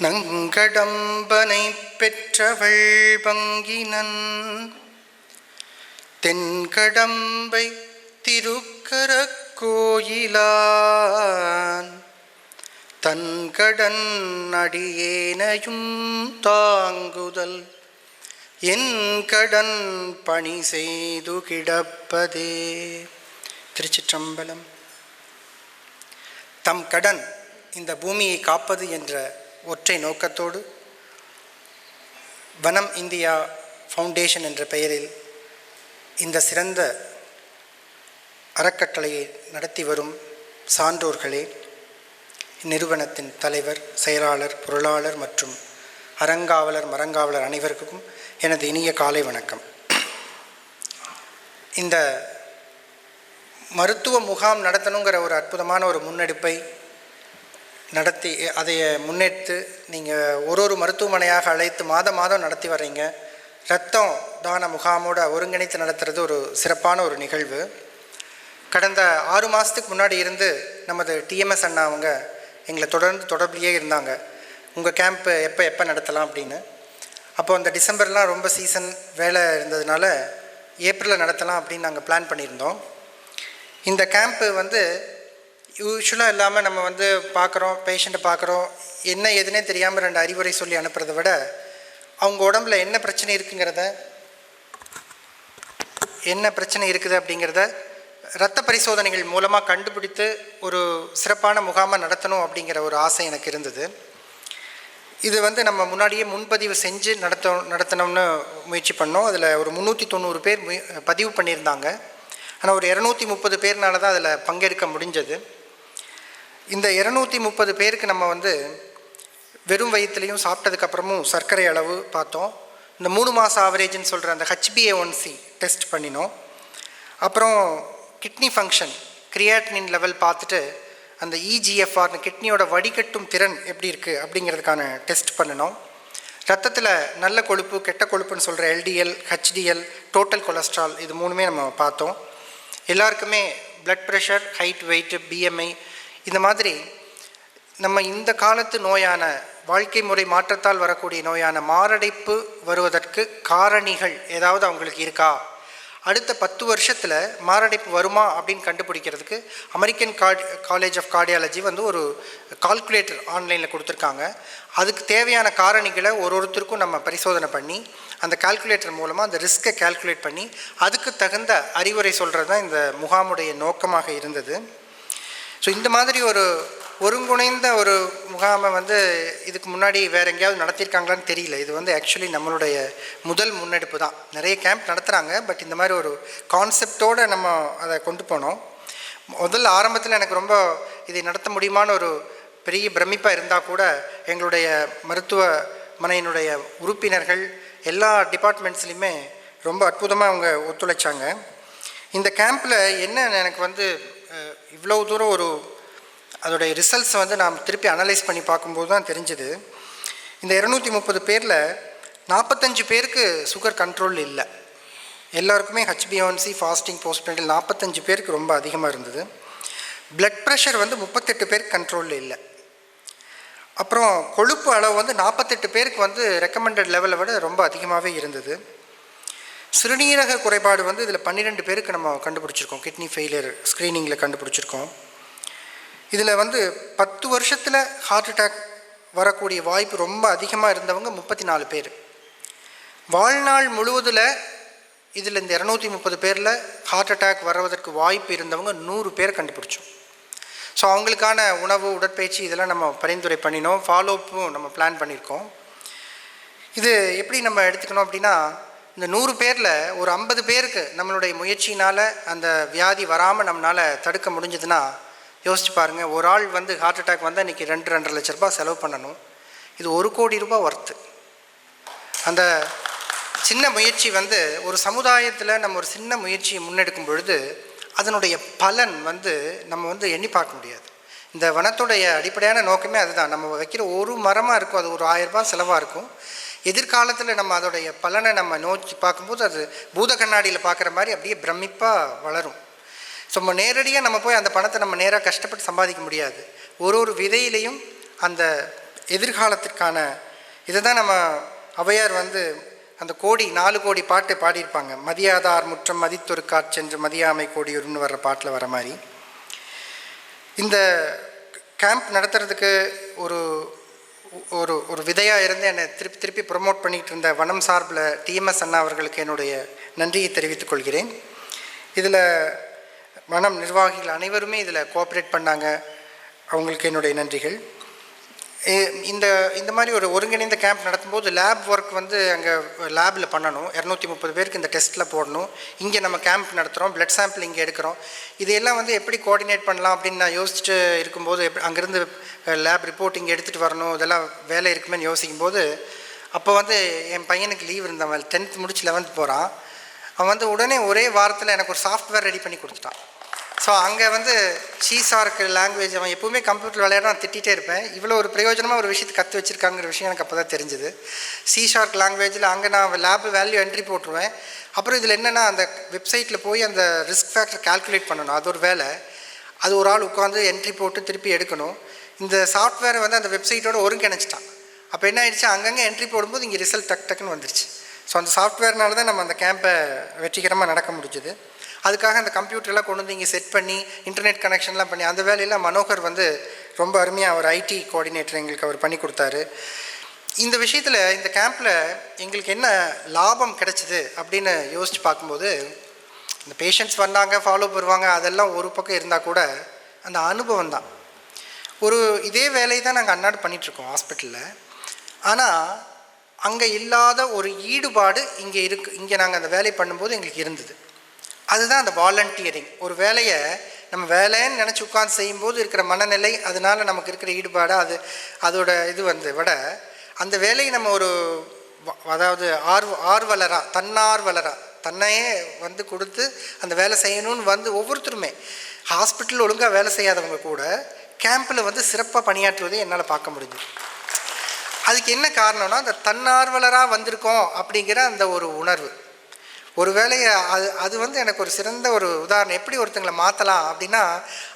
நங்கடம்பனை பெற்றவள் பங்கினன். தென்கடம்பை திருக்கரக் கோயிலான். தன்கடன் அடியேனையும் தாங்குதல். என் கடன் பணி செய்து கிடப்பதே. திருச்சிற்றம்பலம். தம் கடன் இந்த பூமியை காப்பது என்ற ஒற்றை நோக்கத்தோடு வனம் இந்தியா ஃபவுண்டேஷன் என்ற பெயரில் இந்த சிறந்த அறக்கட்டளையை நடத்தி வரும் சான்றோர்களே இந்நிறுவனத்தின் தலைவர் செயலாளர் பொருளாளர் மற்றும் அறங்காவலர் மரங்காவலர் அனைவருக்கும் எனது இனிய காலை வணக்கம். இந்த மருத்துவ முகாம் நடத்தணுங்கிற ஒரு அற்புதமான ஒரு முன்னெடுப்பை நடத்தி அதை முன்னெடுத்து நீங்கள் ஒரு ஒரு மருத்துவமனையாக அழைத்து மாதம் மாதம் நடத்தி வர்றீங்க. ரத்தம் தான முகாமோட ஒருங்கிணைத்து நடத்துறது ஒரு சிறப்பான ஒரு நிகழ்வு. கடந்த ஆறு மாதத்துக்கு முன்னாடி இருந்து நமது டிஎம்எஸ் அண்ணா அவங்க எங்களை தொடர்ந்து தொடர்பிலேயே இருந்தாங்க. உங்கள் கேம்ப்பு எப்போ எப்போ நடத்தலாம் அப்படின்னு. அப்போ அந்த டிசம்பர்லாம் ரொம்ப சீசன் வேலை இருந்ததுனால ஏப்ரலில் நடத்தலாம் அப்படின்னு நாங்கள் பிளான் பண்ணியிருந்தோம். இந்த கேம்ப்பு வந்து யூஸ்வலாக இல்லாமல் நம்ம வந்து பார்க்குறோம் பேஷண்ட்டை பார்க்குறோம் என்ன எதுனே தெரியாமல் ரெண்டு அறிவுரை சொல்லி அனுப்புகிறத விட அவங்க உடம்புல என்ன பிரச்சனை இருக்குங்கிறத என்ன பிரச்சனை இருக்குது அப்படிங்கிறத இரத்த பரிசோதனைகள் மூலமாக கண்டுபிடித்து ஒரு சிறப்பான முகாமை நடத்தணும் அப்படிங்கிற ஒரு ஆசை எனக்கு இருந்தது. இது வந்து நம்ம முன்னாடியே முன்பதிவு செஞ்சு நடத்த நடத்தணும்னு முயற்சி பண்ணோம். அதில் ஒரு முந்நூற்றி தொண்ணூறு பேர் பதிவு பண்ணியிருந்தாங்க. ஆனால் ஒரு இரநூத்தி முப்பது பேர்னால தான் அதில் பங்கெடுக்க முடிஞ்சது. இந்த இரநூத்தி முப்பது பேருக்கு நம்ம வந்து வெறும் வயிற்றுலையும் சாப்பிட்டதுக்கப்புறமும் சர்க்கரை அளவு பார்த்தோம். இந்த மூணு மாதம் ஆவரேஜ்னு சொல்கிற அந்த ஹெச்பிஏ ஒன் சி டெஸ்ட் பண்ணினோம். அப்புறம் கிட்னி ஃபங்க்ஷன் கிரியாட்டினின் லெவல் பார்த்துட்டு அந்த இஜிஎஃப்ஆர்னு கிட்னியோட வடிகட்டும் திறன் எப்படி இருக்குது அப்படிங்கிறதுக்கான டெஸ்ட் பண்ணினோம். ரத்தத்தில் நல்ல கொழுப்பு கெட்ட கொழுப்புன்னு சொல்கிற எல்டிஎல் ஹெச்டிஎல் டோட்டல் கொலஸ்ட்ரால் இது மூணுமே நம்ம பார்த்தோம். எல்லாருக்குமே blood pressure height weight BMI இந்த மாதிரி நம்ம இந்த காலத்து நோயான வாழ்க்கை முறை மாற்றத்தால் வரக்கூடிய நோயான மாரடைப்பு வருவதற்கு காரணிகள் ஏதாவது அவங்களுக்கு இருக்கா? அடுத்த பத்து வருஷத்தில் மாரடைப்பு வருமா அப்படின்னு கண்டுபிடிக்கிறதுக்கு American card college of cardiology வந்து ஒரு கால்குலேட்டர் ஆன்லைனில் கொடுத்துருக்காங்க. அதுக்கு தேவையான காரணிகளை ஒரு ஒருத்தருக்கும் நம்ம பரிசோதனை பண்ணி அந்த கால்குலேட்டர் மூலமாக அந்த ரிஸ்க்கை கால்குலேட் பண்ணி அதுக்கு தகுந்த அறிவுரை சொல்கிறது தான் இந்த முகாமுடைய நோக்கமாக இருந்தது. ஸோ இந்த மாதிரி ஒரு ஒருங்குணைந்த ஒரு முகாமை வந்து இதுக்கு முன்னாடி வேறு எங்கேயாவது நடத்தியிருக்காங்களான்னு தெரியல. இது வந்து ஆக்சுவலி நம்மளுடைய முதல் முன்னெடுப்பு தான். நிறைய கேம்ப் நடத்துகிறாங்க பட் இந்த மாதிரி ஒரு கான்செப்டோடு நம்ம அதை கொண்டு போனோம். முதல்ல ஆரம்பத்தில் எனக்கு ரொம்ப இதை நடத்த முடியுமான ஒரு பெரிய பிரமிப்பாக இருந்தால் கூட எங்களுடைய மருத்துவமனையினுடைய உறுப்பினர்கள் எல்லா டிபார்ட்மெண்ட்ஸ்லையுமே ரொம்ப அற்புதமாக அவங்க ஒத்துழைச்சாங்க. இந்த கேம்பில் என்ன எனக்கு வந்து இவ்வளோ தூரம் ஒரு அதோடைய ரிசல்ட்ஸை வந்து நாம் திருப்பி அனலைஸ் பண்ணி பார்க்கும்போது தான் தெரிஞ்சுது. இந்த இரநூத்தி முப்பது பேரில் நாற்பத்தஞ்சு பேருக்கு சுகர் கண்ட்ரோல் இல்லை. எல்லாருக்குமே ஹச்பிஒன்சி ஃபாஸ்டிங் போஸ்ட்மெண்டில் நாற்பத்தஞ்சு பேருக்கு ரொம்ப அதிகமாக இருந்தது. பிளட் ப்ரெஷர் வந்து முப்பத்தெட்டு பேருக்கு கண்ட்ரோலில் இல்லை. அப்புறம் கொழுப்பு அளவு வந்து நாற்பத்தெட்டு பேருக்கு வந்து ரெக்கமெண்டட் லெவலை விட ரொம்ப அதிகமாகவே இருந்தது. சிறுநீரக குறைபாடு வந்து இதில் பன்னிரெண்டு பேருக்கு நம்ம கண்டுபிடிச்சிருக்கோம். கிட்னி ஃபெயிலியர் ஸ்க்ரீனிங்கில் கண்டுபிடிச்சிருக்கோம். இதில் வந்து பத்து வருஷத்தில் ஹார்ட் அட்டாக் வரக்கூடிய வாய்ப்பு ரொம்ப அதிகமாக இருந்தவங்க முப்பத்தி நாலு பேர். வாழ்நாள் முழுவதில் இதில் இந்த இரநூத்தி முப்பது பேரில் ஹார்ட் அட்டாக் வருவதற்கு வாய்ப்பு இருந்தவங்க நூறு பேர் கண்டுபிடிச்சோம். ஸோ அவங்களுக்கான உணவு உடற்பயிற்சி இதெல்லாம் நம்ம பரிந்துரை பண்ணினோம். ஃபாலோப்பும் நம்ம பிளான் பண்ணியிருக்கோம். இது எப்படி நம்ம எடுத்துக்கணும் அப்படின்னா இந்த நூறு பேரில் ஒரு ஐம்பது பேருக்கு நம்மளுடைய முயற்சினால் அந்த வியாதி வராமல் நம்மளால் தடுக்க முடிஞ்சதுன்னா யோசிச்சு பாருங்கள் ஒரு ஆள் வந்து ஹார்ட் அட்டாக் வந்தால் இன்றைக்கி ரெண்டு ரெண்டரை லட்ச ரூபாய் செலவு பண்ணணும். இது ஒரு கோடி ரூபாய் ஒர்த்து அந்த சின்ன முயற்சி வந்து ஒரு சமுதாயத்தில் நம்ம ஒரு சின்ன முயற்சியை முன்னெடுக்கும் பொழுது அதனுடைய பலன் வந்து நம்ம வந்து எண்ணி பார்க்க முடியாது. இந்த வனத்துடைய அடிப்படையான நோக்கமே அதுதான். நம்ம வைக்கிற ஒரு மரமாக இருக்கும். அது ஒரு ஆயிரரூபா செலவாக இருக்கும். எதிர்காலத்தில் நம்ம அதோடைய பலனை நம்ம நோக்கி பார்க்கும்போது அது பூத கண்ணாடியில் பார்க்குற மாதிரி அப்படியே பிரமிப்பாக வளரும். ஸோ நம்ம நேரடியாக நம்ம போய் அந்த பணத்தை நம்ம நேராக கஷ்டப்பட்டு சம்பாதிக்க முடியாது. ஒரு ஒரு விதையிலையும் அந்த எதிர்காலத்திற்கான இதை தான் நம்ம அவையார் வந்து அந்த கோடி நாலு கோடி பாட்டு பாடியிருப்பாங்க. மதியாதார் முற்றம் மதித்தொரு காற்றென்று மதியாமை கோடியூர்னு வர்ற பாட்டில் வர மாதிரி. இந்த கேம்ப் நடத்துறதுக்கு ஒரு ஒரு ஒரு விதையாக இருந்து என்னை திருப்பி திருப்பி ப்ரொமோட் பண்ணிகிட்டு இருந்த வனம் சார்பில் டிஎம்எஸ் அண்ணா அவர்களுக்கு என்னுடைய நன்றியை தெரிவித்துக் கொள்கிறேன். இதில் வனம் நிர்வாகிகள் அனைவருமே இதில் கோஆப்ரேட் பண்ணாங்க. அவங்களுக்கு என்னுடைய நன்றிகள். இந்த இந்த மாதிரி ஒரு ஒருங்கிணைந்த கேம்ப் நடத்தும்போது லேப் ஒர்க் வந்து அங்கே லேபில் பண்ணணும். இரநூத்தி முப்பது பேருக்கு இந்த டெஸ்ட்டில் போடணும். இங்கே நம்ம கேம்ப் நடத்துகிறோம் பிளட் சாம்பிள் இங்கே எடுக்கிறோம். இதையெல்லாம் வந்து எப்படி கோஆர்டினேட் பண்ணலாம் அப்படின்னு நான் யோசிச்சுட்டு இருக்கும்போது எப்படி அங்கேருந்து லேப் ரிப்போர்ட் இங்கே எடுத்துகிட்டு வரணும். இதெல்லாம் வேலை இருக்குமேன்னு யோசிக்கும்போது அப்போ வந்து என் பையனுக்கு லீவ் இருந்தவன் டென்த் முடிச்சு லெவன்த் போகிறான் அவன் வந்து உடனே ஒரே வாரத்தில் எனக்கு ஒரு சாஃப்ட்வேர் ரெடி பண்ணி கொடுத்துட்டான். ஸோ அங்கே வந்து சீசார்க்கு லாங்குவேஜ் அவன் எப்பவுமே கம்ப்யூட்டர் விளையாட நான் திட்டிகிட்டே இருப்பேன். இவ்வளோ ஒரு பிரயோஜனமாக ஒரு விஷயத்தை கற்று வச்சிருக்காங்கிற விஷயம் எனக்கு அப்போ தான் தெரிஞ்சுது சி ஷார்க் லாங்குவேஜில் அங்கே நான் லேப் வேல்யூ என்ட்ரி போட்டுருவேன். அப்புறம் இதில் என்னென்னா அந்த வெப்சைட்டில் போய் அந்த ரிஸ்க் ஃபேக்டர் கால்குலேட் பண்ணணும். அது ஒரு வேலை. அது ஒரு ஆள் உட்காந்து என்ட்ரி போட்டு திருப்பி எடுக்கணும். இந்த சாஃப்ட்வேரை வந்து அந்த வெப்சைட்டோட ஒருங்கிணைச்சிட்டான். அப்போ என்ன ஆயிடுச்சு? அங்கங்கே என்ட்ரி போடும்போது இங்கே ரிசல்ட் டக் டக்குன்னு வந்துருச்சு. ஸோ அந்த சாஃப்ட்வேர்னால தான் நம்ம அந்த கேம்பை வெற்றிகரமாக நடக்க முடிஞ்சுது. அதுக்காக அந்த கம்ப்யூட்டர்லாம் கொண்டு வந்து இங்கே செட் பண்ணி இன்டர்நெட் கனெக்ஷன்லாம் பண்ணி அந்த வேலையெல்லாம் மனோகர் வந்து ரொம்ப அருமையாக அவர் ஐடி கோஆர்டினேட்டர் எங்களுக்கு அவர் பண்ணி கொடுத்தாரு. இந்த விஷயத்தில் இந்த கேம்பில் எங்களுக்கு என்ன லாபம் கிடைச்சிது அப்படின்னு யோசித்து பார்க்கும்போது இந்த பேஷண்ட்ஸ் வந்தாங்க ஃபாலோ வருவாங்க அதெல்லாம் ஒரு பக்கம் இருந்தால் கூட அந்த அனுபவம் தான். ஒரு இதே வேலையை தான் நாங்கள் அன்னாடு பண்ணிகிட்ருக்கோம் ஹாஸ்பிட்டலில் ஆனால் அங்கே இல்லாத ஒரு ஈடுபாடு இங்கே இருக்கு இங்கே நாங்கள் அந்த வேலையை பண்ணும்போது எங்களுக்கு இருந்தது. அதுதான் அந்த வாலண்டியரிங் ஒரு வேலையை நம்ம வேலைன்னு நினச்சி உட்காந்து செய்யும்போது இருக்கிற மனநிலை அதனால் நமக்கு இருக்கிற ஈடுபாடு அது அதோட இது வந்து விட அந்த வேலையை நம்ம ஒரு அதாவது ஆர்வ ஆர்வலராக தன்னார்வலராக தன்னையே வந்து கொடுத்து அந்த வேலை செய்யணும்னு வந்து ஒவ்வொருத்தருமே ஹாஸ்பிட்டல் ஒழுங்காக வேலை செய்யாதவங்க கூட கேம்பில் வந்து சிறப்பாக பணியாற்றுவதை என்னால் பார்க்க முடிஞ்சுது. அதுக்கு என்ன காரணம்னா அந்த தன்னார்வலராக வந்திருக்கோம் அப்படிங்கிற அந்த ஒரு உணர்வு. ஒரு வேலையை அது அது வந்து எனக்கு ஒரு சிறந்த ஒரு உதாரணம். எப்படி ஒருத்தங்களை மாற்றலாம் அப்படின்னா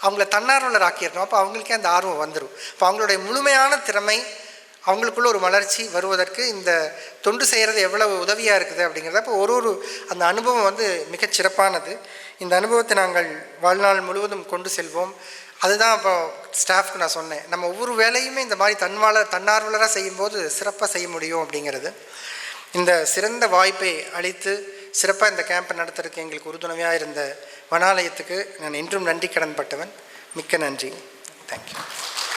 அவங்கள தன்னார்வலர் ஆக்கிடணும். அப்போ அவங்களுக்கே அந்த ஆர்வம் வந்துடும் அப்போ அவங்களுடைய முழுமையான திறமை அவங்களுக்குள்ள ஒரு வளர்ச்சி வருவதற்கு இந்த தொண்டு செய்கிறது எவ்வளவு உதவியாக இருக்குது அப்படிங்கிறத அப்போ ஒரு ஒரு அந்த அனுபவம் வந்து மிகச் சிறப்பானது. இந்த அனுபவத்தை நாங்கள் வாழ்நாள் முழுவதும் கொண்டு செல்வோம். அதுதான் இப்போ ஸ்டாஃப்க்கு நான் சொன்னேன். நம்ம ஒவ்வொரு வேலையுமே இந்த மாதிரி தன்வாளர் தன்னார்வலராக செய்யும்போது சிறப்பாக செய்ய முடியும் அப்படிங்கிறது. இந்த சிறந்த வாய்ப்பை அளித்து சிறப்பாக இந்த கேம்பை நடத்துறதுக்கு எங்களுக்கு உறுதுணையாக இருந்த வனாலயத்துக்கு நான் இன்றும் நன்றி கடன் பட்டவன் மிக்க நன்றி. தேங்க்யூ